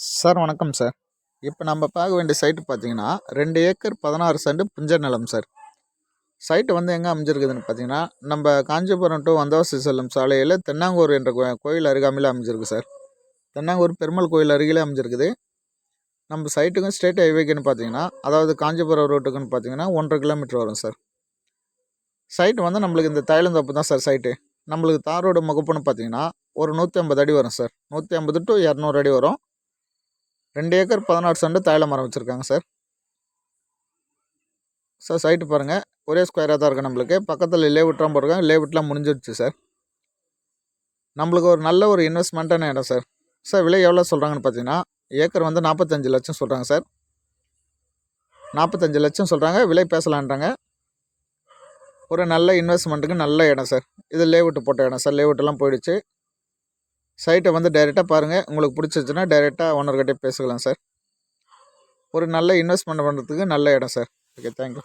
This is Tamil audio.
சார் வணக்கம் சார். இப்போ நம்ம பார்க்க வேண்டிய சைட்டு பார்த்தீங்கன்னா ரெண்டு ஏக்கர் பதினாறு சென்ட் புஞ்ச நிலம் சார். சைட்டு வந்து எங்கே அமைஞ்சிருக்குதுன்னு பார்த்தீங்கன்னா நம்ம காஞ்சிபுரம் டு வந்தவாசி செல்லும் சாலையில் தென்னாங்கூர் என்ற கோ- கோயில் அருகாமையில் அமைஞ்சிருக்கு சார். தென்னாங்கூர் பெருமாள் கோயில் அருகிலே அமைஞ்சிருக்குது. நம்ம சைட்டுக்கும் ஸ்டேட் ஹைவேக்குன்னு பார்த்தீங்கன்னா அதாவது காஞ்சிபுரம் ரோட்டுக்குன்னு பார்த்தீங்கன்னா ஒன்றரை கிலோமீட்டர் வரும் சார். சைட்டு வந்து நம்மளுக்கு இந்த தைலந்தோப்பு தான் சார் சைட்டு நம்மளுக்கு தாரோட முகப்புன்னு பார்த்தீங்கன்னா ஒரு நூற்றி ஐம்பது அடி வரும் சார். நூற்றி ஐம்பது டு இரநூறு அடி வரும். ரெண்டு ஏக்கர் பதினாறு சென்ட் தைல மரம் வச்சுருக்காங்க சார். சார் சைட்டு பாருங்கள் ஒரே ஸ்கொயராக தான் இருக்குது நம்மளுக்கு. பக்கத்தில் லேவுட்லாம் போட்டிருக்காங்க. லேவுட்லாம் முடிஞ்சிடுச்சு சார். நம்மளுக்கு ஒரு நல்ல ஒரு இன்வெஸ்ட்மெண்ட்டான இடம் சார். சார் விலை எவ்வளோ சொல்கிறாங்கன்னு பார்த்தீங்கன்னா ஏக்கர் வந்து நாற்பத்தஞ்சு லட்சம் சொல்கிறாங்க சார். நாற்பத்தஞ்சு லட்சம் சொல்கிறாங்க விலை பேசலான்றாங்க. ஒரு நல்ல இன்வெஸ்ட்மெண்ட்டுக்கு நல்ல இடம் சார். இது லேவுட்டு போட்ட இடம் சார். லேவுட்டெல்லாம் போயிடுச்சு. சைட்டை வந்து டைரெக்டாக பாருங்கள் உங்களுக்கு பிடிச்சிருச்சுன்னா டைரெக்டாக ஓனர்கிட்டே பேசிக்கலாம் சார் ஒரு நல்ல இன்வெஸ்ட்மெண்ட் பண்ணுறதுக்கு நல்ல இடம் சார் ஓகே தேங்க்யூ